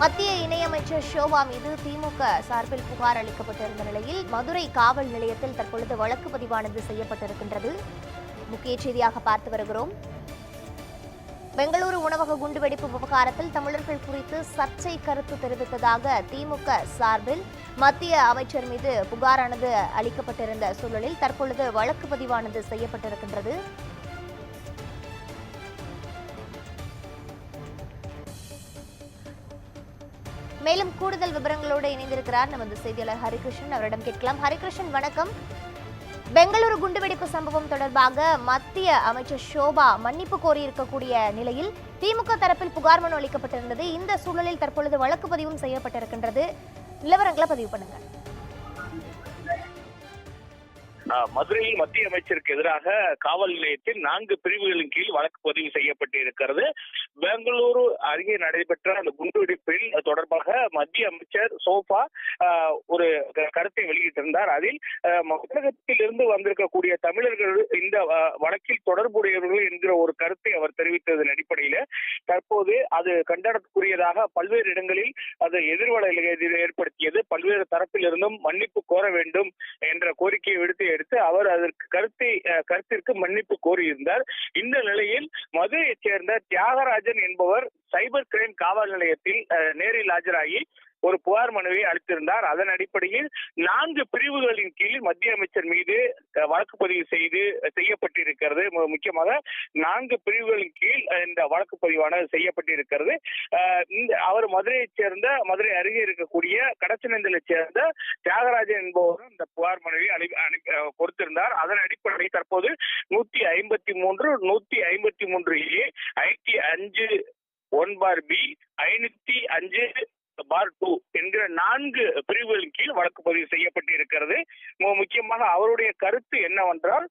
மத்திய இணையமைச்சர் ஷோபா மீது திமுக சார்பில் புகார் அளிக்கப்பட்டிருந்த நிலையில் மதுரை காவல் நிலையத்தில் தற்பொழுது வழக்கு பதிவானது செய்யப்பட்டிருக்கின்றது. முக்கிய செய்தியாக பார்த்து வருகிறோம். பெங்களூரு உணவக குண்டுவெடிப்பு விவகாரத்தில் தமிழர்கள் குறித்து சர்ச்சை கருத்து தெரிவித்ததாக திமுக சார்பில் மத்திய அமைச்சர் மீது புகாரானது அளிக்கப்பட்டிருந்த சூழலில் தற்பொழுது வழக்கு பதிவானது செய்யப்பட்டிருக்கின்றது. மேலும் கூடுதல் விவரங்களோடு இணைந்திருக்கிறார் நமது செய்தியாளர் ஹரிகிருஷ்ணன். அவரிடம் கேட்கலாம். ஹரிகிருஷ்ணன் வணக்கம். பெங்களூரு குண்டுவெடிப்பு சம்பவம் தொடர்பாக மத்திய அமைச்சர் ஷோபா மன்னிப்பு கோரியிருக்கக்கூடிய நிலையில் திமுக தரப்பில் புகார் மனு அளிக்கப்பட்டிருந்தது. இந்த சூழலில் தற்பொழுது வழக்கு பதிவும் செய்யப்பட்டிருக்கின்றது. நிலவரங்களை பதிவு பண்ணுங்க. ஆஹ் மதுரையில் மத்திய அமைச்சருக்கு எதிராக காவல் நிலையத்தில் நான்கு பிரிவுகளின் கீழ் வழக்கு பதிவு செய்யப்பட்டு இருக்கிறது பெங்களூரு அருகே நடைபெற்ற அந்த குண்டுவெடிப்பில் தொடர்பாக மத்திய அமைச்சர் சோஃபா ஆஹ் ஒரு க- கருத்தை வெளியிட்டிருந்தார். அதில் தமிழகத்தில் இருந்து வந்திருக்கக்கூடிய தமிழர்கள் இந்த வழக்கில் தொடர்புடையவர்கள் என்கிற ஒரு கருத்தை அவர் தெரிவித்ததன் அடிப்படையில் தற்போது அது கண்டனத்துக்குரியதாக பல்வேறு இடங்களில் அது எதிர்வலைகளை ஏற்படுத்தியது. பல்வேறு தரப்பிலிருந்தும் மன்னிப்பு கோர வேண்டும் என்ற கோரிக்கையை விடுத்து எடுத்து அவர் அதற்கு கருத்தை கருத்திற்கு மன்னிப்பு கோரியிருந்தார். இந்த நிலையில் மதுரையைச் சேர்ந்த தியாகராஜ் நடராஜன் என்பவர் சைபர் கிரைம் காவல் நிலையத்தில் நேரில் ஆஜராகி ஒரு புகார் மனுவை அளித்திருந்தார். அதன் அடிப்படையில் நான்கு பிரிவுகளின் கீழ் மத்திய அமைச்சர் மீது வழக்கு பதிவு செய்து செய்யப்பட்டிருக்கிறது. முக்கியமாக நான்கு பிரிவுகளின் கீழ் இந்த வழக்கு பதிவானது செய்யப்பட்டிருக்கிறது. இந்த அவர் மதுரையைச் சேர்ந்த மதுரை அருகே இருக்கக்கூடிய கடச்சநந்தலை சேர்ந்த தியாகராஜன் என்பவரும் இந்த புகார் மனுவை கொடுத்திருந்தார். அதன் அடிப்படையில் தற்போது நூத்தி ஐம்பத்தி மூன்று நூத்தி ஐம்பத்தி மூன்று ஏ ஐடி அஞ்சு ஒன் பார் பி ஐநூத்தி அஞ்சு பார் டூ என்கிற நான்கு பிரிவுகளின் கீழ் வழக்கு பதிவு செய்யப்பட்டிருக்கிறது. முக்கியமாக அவருடைய கருத்து என்னவென்றால்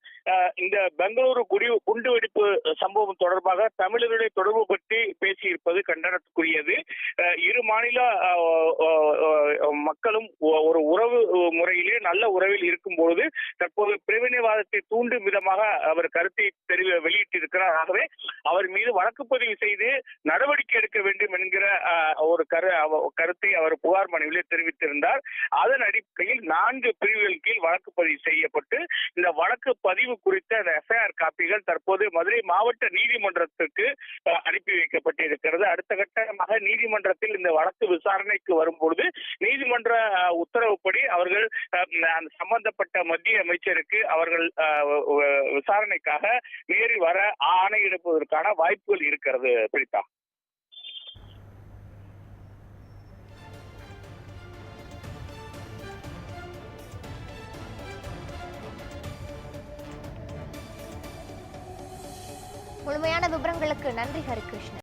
இந்த பெங்களூரு குடி குண்டுவெடிப்பு சம்பவம் தொடர்பாக தமிழருடைய தொடர்பு பற்றி பேசியிருப்பது கண்டனத்துக்குரியது. இரு மாநில மக்களும் ஒரு உறவு முறையிலே நல்ல உறவில் இருக்கும் பொழுது தற்போது பிரிவினைவாதத்தை தூண்டும் விதமாக அவர் கருத்தை தெரிவி வெளியிட்டிருக்கிறார். ஆகவே அவர் மீது வழக்கு பதிவு செய்து நடவடிக்கை எடுக்க வேண்டும் என்கிற ஒரு கரு கருத்தை அவர் புகார் மனுவிலே தெரிவித்திருந்தார். அதன் அடிப்படையில் நான்கு பிரிவுகள் கீழ் வழக்கு பதிவு செய்யப்பட்டு இந்த வழக்கு பதிவு குறித்த அந்த எஃப்ஐஆர் காப்பிகள் தற்போது மதுரை மாவட்ட நீதிமன்றத்திற்கு அனுப்பி அனுப்பி வைக்கப்பட்டிருக்கிறது. அடுத்த கட்டமாக நீதிமன்றத்தில் இந்த வழக்கு விசாரணைக்கு வரும்பொழுது நீதிமன்ற உத்தரவுப்படி அவர்கள் அஹ், அந்த சம்பந்தப்பட்ட மத்திய அமைச்சருக்கு அவர்கள் அஹ், விசாரணைக்காக நேரில் வர ஆணையிடுவதற்கான வாய்ப்புகள் இருக்கிறது பிரித்தா முழுமையான விவரங்களுக்கு நன்றி ஹரிகிருஷ்ணன்